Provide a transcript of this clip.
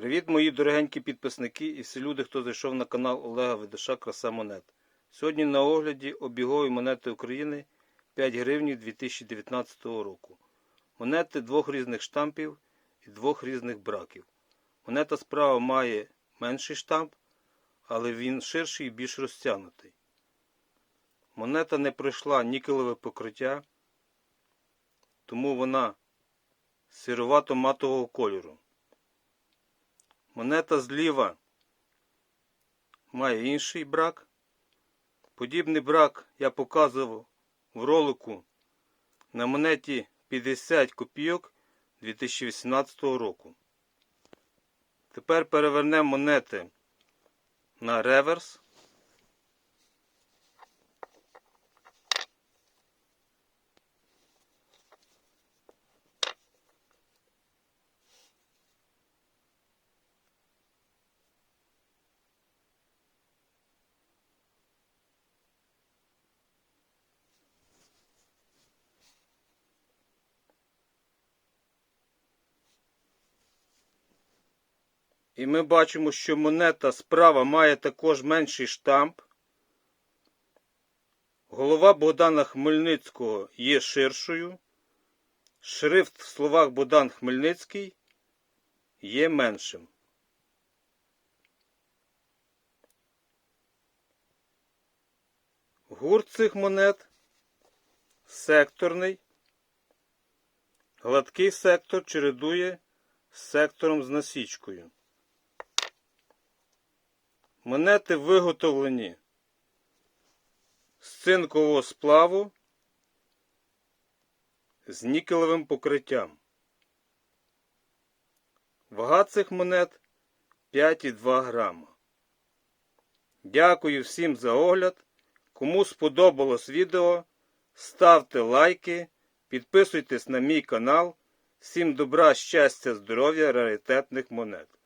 Привіт, мої дорогенькі підписники і всі люди, хто зайшов на канал Олега Видаша Краса Монет. Сьогодні на огляді обігові монети України 5 гривень 2019 року. Монети двох різних штампів і двох різних браків. Монета справа має менший штамп, але він ширший і більш розтягнутий. Монета не пройшла нікелеве покриття, тому вона сировато-матового кольору. Монета зліва має інший брак. Подібний брак я показував в ролику на монеті 50 копійок 2018 року. Тепер перевернемо монети на реверс. І ми бачимо, що монета справа має також менший штамп. Голова Богдана Хмельницького є ширшою. Шрифт в словах Богдан Хмельницький є меншим. Гурт цих монет секторний. Гладкий сектор чередує з сектором з насічкою. Монети виготовлені з цинкового сплаву з нікелевим покриттям. Вага цих монет 5,2 грама. Дякую всім за огляд. Кому сподобалось відео, ставте лайки, підписуйтесь на мій канал. Всім добра, щастя, здоров'я, раритетних монет.